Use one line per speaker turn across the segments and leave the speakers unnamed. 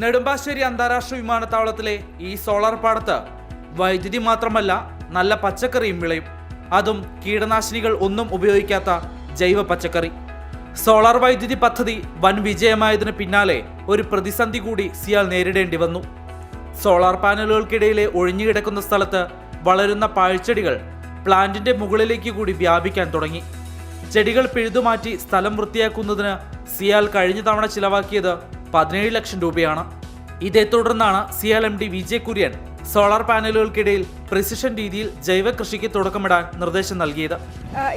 നെടുമ്പാശ്ശേരി അന്താരാഷ്ട്ര വിമാനത്താവളത്തിലെ ഈ സോളാർ പാടത്ത് വൈദ്യുതി മാത്രമല്ല നല്ല പച്ചക്കറിയും വിളയും. അതും കീടനാശിനികൾ ഒന്നും ഉപയോഗിക്കാത്ത ജൈവ പച്ചക്കറി. സോളാർ വൈദ്യുതി പദ്ധതി വൻ വിജയമായതിനു പിന്നാലെ ഒരു പ്രതിസന്ധി കൂടി സിയാൽ നേരിടേണ്ടി വന്നു. സോളാർ പാനലുകൾക്കിടയിലെ ഒഴിഞ്ഞുകിടക്കുന്ന സ്ഥലത്ത് വളരുന്ന പാഴ്ചെടികൾ പ്ലാന്റിന്റെ മുകളിലേക്ക് കൂടി വ്യാപിക്കാൻ തുടങ്ങി. ചെടികൾ പിഴുതുമാറ്റി സ്ഥലം വൃത്തിയാക്കുന്നതിന് സിയാൽ കഴിഞ്ഞ തവണ ചിലവാക്കിയത് പതിനേഴ് ലക്ഷം രൂപയാണ്. ഇതേ തുടർന്നാണ് CIAL M D Vijay Kurian solar പാനലുകൾക്കിടയിൽ precision രീതിയിൽ ജൈവ കൃഷിക്ക് തുടക്കമിടാൻ നിർദ്ദേശം നൽകിയത്.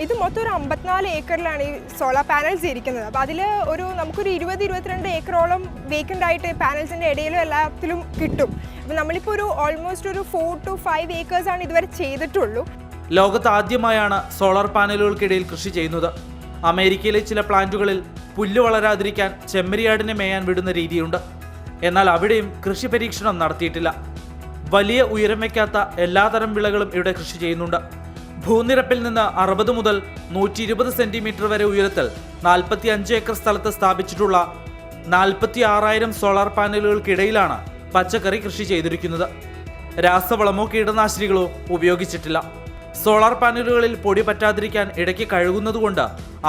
ഇത് മൊത്തം ഒരു അമ്പത്തിനാല് ഏക്കറിലാണ് ഈ സോളാർ പാനൽസ് ഇരിക്കുന്നത്. അപ്പോൾ അതിൽ ഒരു നമുക്കൊരു ഇരുപത് ഇരുപത്തിരണ്ട് ഏക്കറോളം വേക്കന്റ് ആയിട്ട് പാനൽസിന്റെ ഇടയിലും എല്ലാത്തിലും കിട്ടും. അപ്പോൾ നമ്മളിപ്പോൾ ഒരു ഓൾമോസ്റ്റ് ഒരു ഫോർ ടു ഫൈവ് ആണ് ഇതുവരെ ചെയ്തിട്ടുള്ളൂ.
ലോകത്ത് ആദ്യമായാണ് സോളാർ പാനലുകൾക്കിടയിൽ കൃഷി ചെയ്യുന്നത്. അമേരിക്കയിലെ ചില പ്ലാന്റുകളിൽ പുല്ല് വളരാതിരിക്കാൻ ചെമ്മരിയാടിനെ മേയാൻ വിടുന്ന രീതിയുണ്ട്. എന്നാൽ അവിടെയും കൃഷി പരീക്ഷണം നടത്തിയിട്ടില്ല. വലിയ ഉയരം വയ്ക്കാത്ത എല്ലാതരം വിളകളും ഇവിടെ കൃഷി ചെയ്യുന്നുണ്ട്. ഭൂനിരപ്പിൽ നിന്ന് അറുപത് മുതൽ നൂറ്റി ഇരുപത് സെന്റിമീറ്റർ വരെ ഉയരത്തിൽ നാൽപ്പത്തി അഞ്ച് ഏക്കർ സ്ഥലത്ത് സ്ഥാപിച്ചിട്ടുള്ള നാൽപ്പത്തി ആറായിരം സോളാർ പാനലുകൾക്കിടയിലാണ് പച്ചക്കറി കൃഷി ചെയ്തിരിക്കുന്നത്. രാസവളമോ കീടനാശിനികളോ ഉപയോഗിച്ചിട്ടില്ല. സോളാർ പാനലുകളിൽ പൊടി പറ്റാതിരിക്കാൻ ഇടയ്ക്ക് കഴുകുന്നതുകൊണ്ട്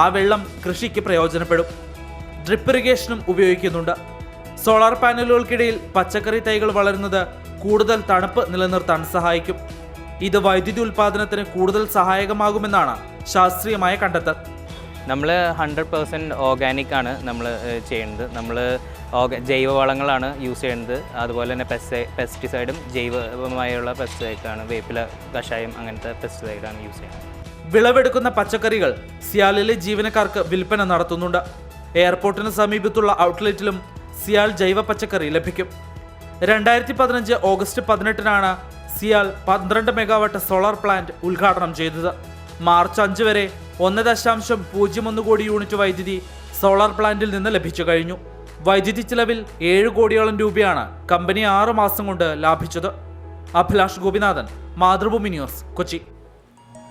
ആ വെള്ളം കൃഷിക്ക് പ്രയോജനപ്പെടും. ഡ്രിപ്പ് ഇറിഗേഷനും ഉപയോഗിക്കുന്നുണ്ട്. സോളാർ പാനലുകൾക്കിടയിൽ പച്ചക്കറി തൈകൾ വളരുന്നത് കൂടുതൽ തണുപ്പ് നിലനിർത്താൻ സഹായിക്കും. ഇത് വൈദ്യുതി ഉൽപ്പാദനത്തിന് കൂടുതൽ സഹായകമാകുമെന്നാണ് ശാസ്ത്രീയമായ കണ്ടെത്തൽ.
നമ്മൾ ഹൺഡ്രഡ് പെർസെന്റ് ഓർഗാനിക് ആണ് നമ്മൾ ചെയ്യുന്നത്. നമ്മൾ ജൈവ ജൈവവളങ്ങളാണ് യൂസ് ചെയ്യുന്നത്. അതുപോലെ തന്നെ പെസ്റ്റിസൈഡും ജൈവമായുള്ള പെസ്റ്റിസൈഡാണ് വേപ്പില കഷായം അങ്ങനത്തെ പെസ്റ്റിസൈഡാണ് യൂസ് ചെയ്യുന്നത്.
വിളവെടുക്കുന്ന പച്ചക്കറികൾ സിയാലിലെ ജീവനക്കാർക്ക് വിൽപ്പന നടത്തുന്നുണ്ട്. എയർപോർട്ടിന് സമീപത്തുള്ള ഔട്ട്ലെറ്റിലും സിയാൽ ജൈവ പച്ചക്കറി ലഭിക്കും. രണ്ടായിരത്തി പതിനഞ്ച് ഓഗസ്റ്റ് പതിനെട്ടിനാണ് സിയാൽ പന്ത്രണ്ട് മെഗാവാട്ട് സോളാർ പ്ലാന്റ് ഉദ്ഘാടനം ചെയ്തത്. മാർച്ച് അഞ്ച് വരെ ഒന്ന് ദശാംശം പൂജ്യം ഒന്ന് കോടി യൂണിറ്റ് വൈദ്യുതി സോളാർ പ്ലാന്റിൽ നിന്ന് ലഭിച്ചു കഴിഞ്ഞു. വൈദ്യുതി ചിലവിൽ ഏഴ് കോടിയോളം രൂപയാണ് കമ്പനി ആറ് മാസം കൊണ്ട് ലാഭിച്ചത്. അഭിലാഷ് ഗോപിനാഥൻ മാതൃഭൂമി ന്യൂസ് കൊച്ചി.